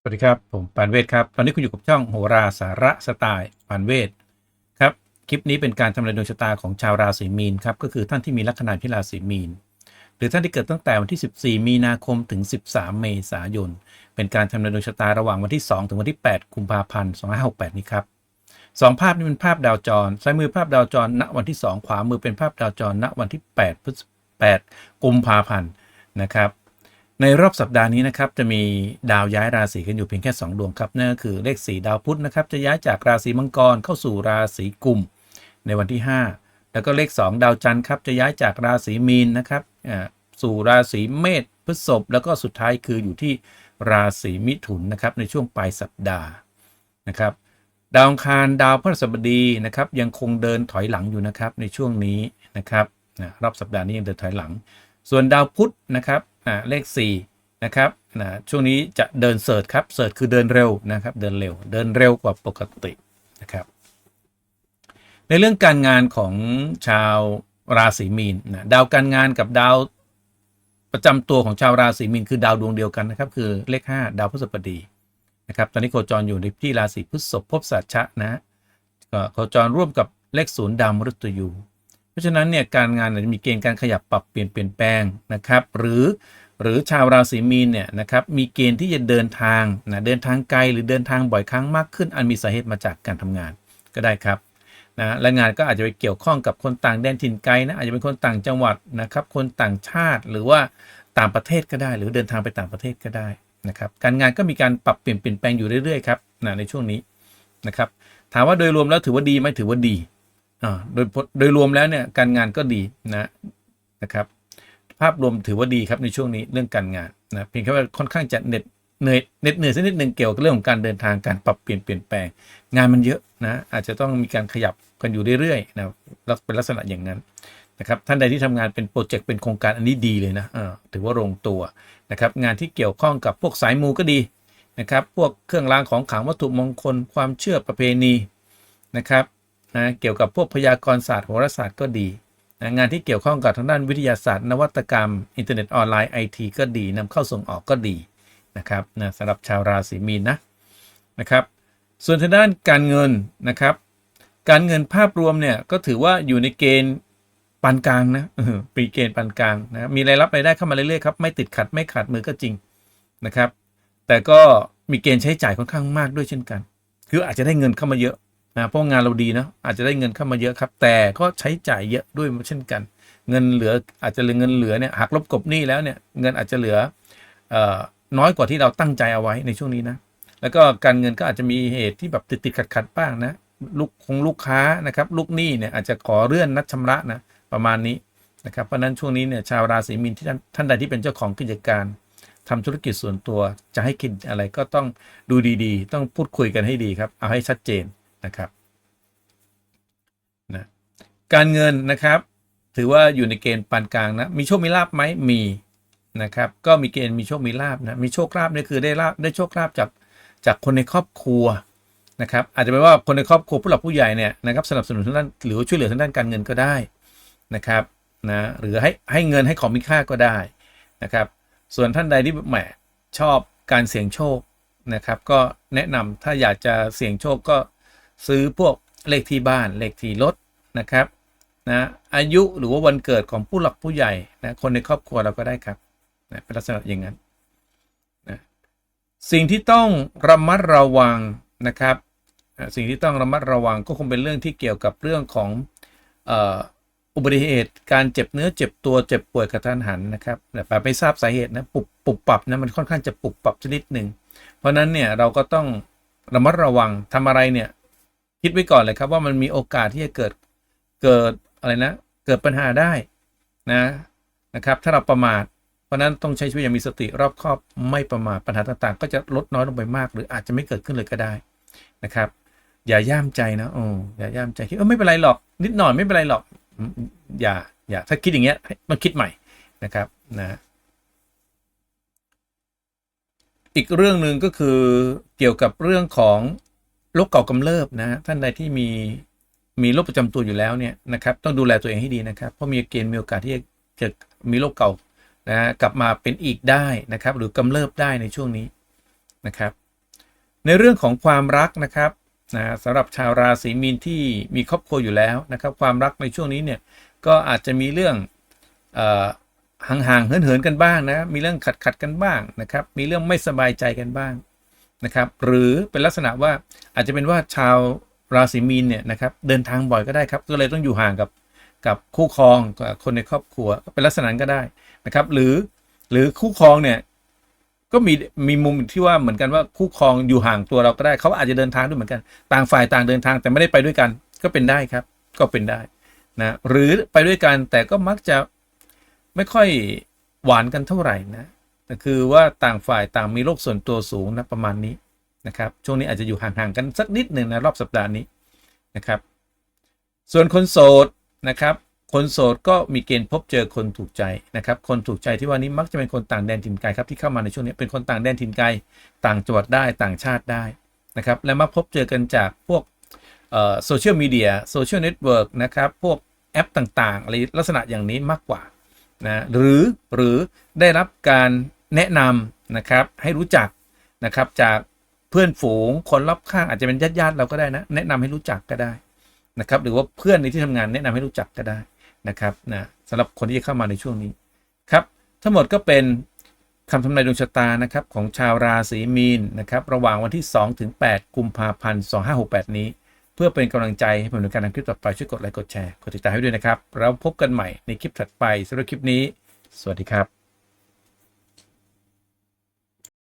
สวัสดีครับ ผมปานเวทครับ ตอนนี้คุณอยู่กับช่องโหราสาระสไตล์ปานเวทครับ คลิปนี้เป็นการทำนายดวงชะตาของชาวราศีมีนครับ ก็คือท่านที่มีลัคนาที่ราศีมีน หรือท่านที่เกิดตั้งแต่วันที่ 14 มีนาคมถึง 13 เมษายน เป็นการทำนายดวงชะตาระหว่างวันที่ 2 ถึงวันที่ 8 กุมภาพันธ์ 2568 นี้ครับสองภาพนี้เป็นภาพดาวจร ซ้ายมือภาพดาวจร ณ วันที่ 2 ขวามือเป็นภาพดาวจร ณ วันที่ 8 พฤษ8กุมภาพันธ์นะครับ ในรอบสัปดาห์นี้นะครับจะมีดาวย้ายราศีกันอยู่เพียงแค่ 2 ดวงครับนั่นก็คือเลข 4 ดาวพุธนะครับจะย้ายจากราศีมังกรเข้าสู่ราศีกุม ในวันที่ 5 แล้วก็เลข 2 ดาวจันทร์ครับจะย้ายจากราศีมีนนะครับสู่ราศีเมษพฤษภแล้วก็สุดท้ายคืออยู่ที่ราศีมิถุนนะครับในช่วงปลายสัปดาห์นะครับดาวอังคารดาวพฤหัสบดีนะครับยังคงเดินถอยหลังอยู่นะครับในช่วงนี้นะครับรอบสัปดาห์นี้ยังเดินถอยหลัง ส่วนดาวพุธนะครับ อ่าเลข 4 นะครับนะช่วงนี้จะเดินเสิร์ชครับเสิร์ชคือเดินเร็วนะครับ เดินเร็ว เดินเร็วกว่าปกตินะครับ ในเรื่องการงานของชาวราศีมีนนะดาวการงานกับดาวประจำตัวของชาวราศีมีนคือดาวดวงเดียวกันนะครับ คือเลข 5 ดาวพฤหัสบดีนะครับ ตอนนี้โคจรอยู่ในที่ราศีพฤษภภพสัชชะนะก็โคจรร่วมกับเลขศูนย์ดาวมฤตยู ราะฉะนั้นเนี่ยการงานอาจจะมีเกณฑ์การขยับปรับเปลี่ยนเปลี่ยนแปลงนะครับ หรือหรือชาวราศีมีนเนี่ยนะครับมีเกณฑ์ที่จะเดินทางนะเดินทางไกลหรือเดินทางบ่อยครั้งมากขึ้น อันมีสาเหตุมาจากการทำงานก็ได้ครับนะและงานก็อาจจะไปเกี่ยวข้องกับคนต่างแดนถิ่นไกลนะอาจจะเป็นคนต่างจังหวัดนะครับ คนต่างชาติหรือว่าต่างประเทศก็ได้ หรือเดินทางไปต่างประเทศก็ได้นะครับการงานก็มีการปรับเปลี่ยนเปลี่ยนแปลงอยู่เรื่อยๆครับนะในช่วงนี้นะครับถามว่าโดยรวมแล้วถือว่าดีไหมถือว่าดี โดยโดยรวมแล้วเนี่ยการงานก็ดีนะนะครับ ภาพรวมถือว่าดีครับในช่วงนี้เรื่องการงานนะเพียงแค่ว่าค่อนข้างจะเหน็ดเหนื่อยเหน็ดเหนื่อยสักนิดหนึ่งเกี่ยวกับเรื่องของการเดินทางการปรับเปลี่ยนเปลี่ยนแปลงงานมันเยอะนะอาจจะต้องมีการขยับกันอยู่เรื่อยๆนะเป็นลักษณะอย่างนั้นนะครับท่านใดที่ทำงานเป็นโปรเจกต์เป็นโครงการอันนี้ดีเลยนะเออถือว่าลงตัวนะครับงานที่เกี่ยวข้องกับพวกสายมูก็ดีนะครับพวกเครื่องรางของขลังวัตถุมงคลความเชื่อประเพณีนะครับ นะเกี่ยวกับพวกพยากรณศาสตร์โหราศาสตร์ก็ดีนะงานที่เกี่ยวข้องกับทางด้านวิทยาศาสตร์ นวัตกรรม อินเทอร์เน็ตออนไลน์ไอทีก็ดีนำเข้าส่งออกก็ดีนะครับนะสำหรับชาวราศีมีนนะนะครับ ส่วนทางด้านการเงินนะครับ การเงินภาพรวมเนี่ยก็ถือว่าอยู่ในเกณฑ์ปานกลางนะปีเกณฑ์ปานกลางนะมีรายรับรายได้เข้ามาเรื่อยๆครับไม่ติดขัดไม่ขาดมือก็จริงนะครับ แต่ก็มีเกณฑ์ใช้จ่ายค่อนข้างมากด้วยเช่นกัน คืออาจจะได้เงินเข้ามาเยอะ นะเพราะงานเราดีนะอาจจะได้เงินเข้ามาเยอะครับ แต่ก็ใช้จ่ายเยอะด้วยเช่นกัน เงินเหลืออาจจะเหลือเงินเหลือเนี่ยหักลบกบหนี้แล้วเนี่ยเงินอาจจะเหลืออน้อยกว่าที่เราตั้งใจเอาไว้ในช่วงนี้นะแล้วก็การเงินก็อาจจะมีเหตุที่แบบติดติดขัดขัดๆบ้างนะลูกคงลูกค้านะครับลูกหนี้เนี่ยอาจจะขอเลื่อนนัดชำระนะประมาณนี้นะครับเพราะนั้นช่วงนี้เนี่ยชาวราศีมีนที่ท่านท่านใดที่เป็นเจ้าของกิจการทำธุรกิจส่วนตัวจะให้คิดอะไรก็ต้องดูดีๆ ต้องพูดคุยกันให้ดีครับ เอาให้ชัดเจน นะครับนะการเงินนะครับ ถือว่าอยู่ในเกณฑ์ปานกลางนะ มีโชคมีลาบไหมมีนะครับ ก็มีเกณฑ์มีโชคมีลาบนะ มีโชคลาบเนี่ยคือได้ลาบได้โชคลาบจากจากคนในครอบครัวนะครับ อาจจะเป็นว่าคนในครอบครัวผู้หลักผู้ใหญ่เนี่ยนะครับสนับสนุนทางด้านหรือช่วยเหลือทางด้านการเงินก็ได้นะครับนะหรือให้ให้เงินให้ของมีค่าก็ได้นะครับ ส่วนท่านใดที่แหมชอบการเสี่ยงโชคนะครับ ก็แนะนำถ้าอยากจะเสี่ยงโชคก็ ซื้อพวกเลขที่บ้านเลขที่รถนะครับนะอายุหรือว่าวันเกิดของผู้หลักผู้ใหญ่นะคนในครอบครัวเราก็ได้ครับนะเป็นลักษณะอย่างนั้นนะสิ่งที่ต้องระมัดระวังนะครับอะสิ่งที่ต้องระมัดระวังก็คงเป็นเรื่องที่เกี่ยวกับเรื่องของอุบัติเหตุการเจ็บเนื้อเจ็บตัวเจ็บป่วยกระทันหันนะครับแต่ไม่ทราบสาเหตุนะปุบปุบปรับนะมันค่อนข้างจะปุบปรับชนิดหนึ่งเพราะฉะนั้นเนี่ยเราก็ต้องระมัดระวังทำอะไรเนี่ย คิดไว้ก่อนเลยครับว่ามันมีโอกาสที่จะเกิดเกิดอะไรนะ เกิดปัญหาได้นะนะครับ ถ้าเราประมาทเพราะนั้นต้องใช้ชีวิตอย่างมีสติรอบคอบไม่ประมาทปัญหาต่างๆ ก็จะลดน้อยลงไปมาก หรืออาจจะไม่เกิดขึ้นเลยก็ได้นะครับ อย่าย่ามใจนะโอ้อย่าย่ามใจคิดเออไม่เป็นไรหรอก นิดหน่อยไม่เป็นไรหรอก อย่าอย่าถ้าคิดอย่างเงี้ยให้มาคิดใหม่นะครับนะอีกเรื่องหนึ่งก็คือเกี่ยวกับเรื่องของ โรคเก่ากำเริบนะท่านใดที่มีมีโรคประจำตัวอยู่แล้วเนี่ยนะครับต้องดูแลตัวเองให้ดีนะครับ เพราะมีเกณฑ์มีโอกาสที่จะมีโรคเก่านะกลับมาเป็นอีกได้นะครับ หรือกำเริบได้ในช่วงนี้นะครับ ในเรื่องของความรักนะครับนะสำหรับชาวราศีมีนที่มีครอบครัวอยู่แล้วนะครับ ความรักในช่วงนี้เนี่ยก็อาจจะมีเรื่องเอ่อห่างๆเหินๆกันบ้างนะมีเรื่องขัดขัดๆกันบ้างนะครับ มีเรื่องไม่สบายใจกันบ้าง นะครับหรือเป็นลักษณะว่าอาจจะเป็นว่าชาวราศีมีนเนี่ยนะครับเดินทางบ่อยก็ได้ครับก็เลยต้องอยู่ห่างกับกับคู่ครองกับคนในครอบครัวเป็นลักษณะนั้นก็ได้นะครับ หรือหรือคู่ครองเนี่ยก็มีมีมุมที่ว่าเหมือนกันว่าคู่ครองอยู่ห่างตัวเราก็ได้เขาอาจจะเดินทางด้วยเหมือนกัน ต่างฝ่ายต่างเดินทางแต่ไม่ได้ไปด้วยกัน ก็เป็นได้ครับ ก็เป็นได้นะหรือไปด้วยกันแต่ก็มักจะไม่ค่อยหวานกันเท่าไหร่นะ แต่คือว่าต่างฝ่ายต่างมีโลกส่วนตัวสูงนะประมาณนี้นะครับช่วงนี้อาจจะอยู่ห่างๆกันสักนิดหนึ่งนะรอบสัปดาห์นี้นะครับ ส่วนคนโสดนะครับ คนโสดก็มีเกณฑ์พบเจอคนถูกใจนะครับ คนถูกใจที่ว่านี้มักจะเป็นคนต่างแดนถิ่นไกลครับที่เข้ามาในช่วงนี้เป็นคนต่างแดนถิ่นไกลต่างจังหวัดได้ต่างชาติได้นะครับ และมักพบเจอกันจากพวกโซเชียลมีเดียโซเชียลเน็ตเวิร์กนะครับพวกแอปต่างๆอะไรลักษณะอย่างนี้มากกว่านะหรือหรือได้รับการ แนะนำนะครับให้รู้จักนะครับจากเพื่อนฝูงคนรอบข้างอาจจะเป็นญาติๆเราก็ได้นะ แนะนำให้รู้จักก็ได้นะครับหรือว่าเพื่อนในที่ทำงานแนะนำให้รู้จักก็ได้นะครับนะสำหรับคนที่จะเข้ามาในช่วงนี้ครับทั้งหมดก็เป็นคำทำนายดวงชะตานะครับของชาวราศีมีนนะครับระหว่างวันที่ 2 ถึง 8 กุมภาพันธ์ 2568 นี้ เพื่อเป็นกำลังใจให้ผมในการทำคลิปต่อไปช่วยกดไลค์กดแชร์กดติดตามให้ด้วยนะครับ แล้วพบกันใหม่ในคลิปถัดไปสำหรับคลิปนี้ สวัสดีครับ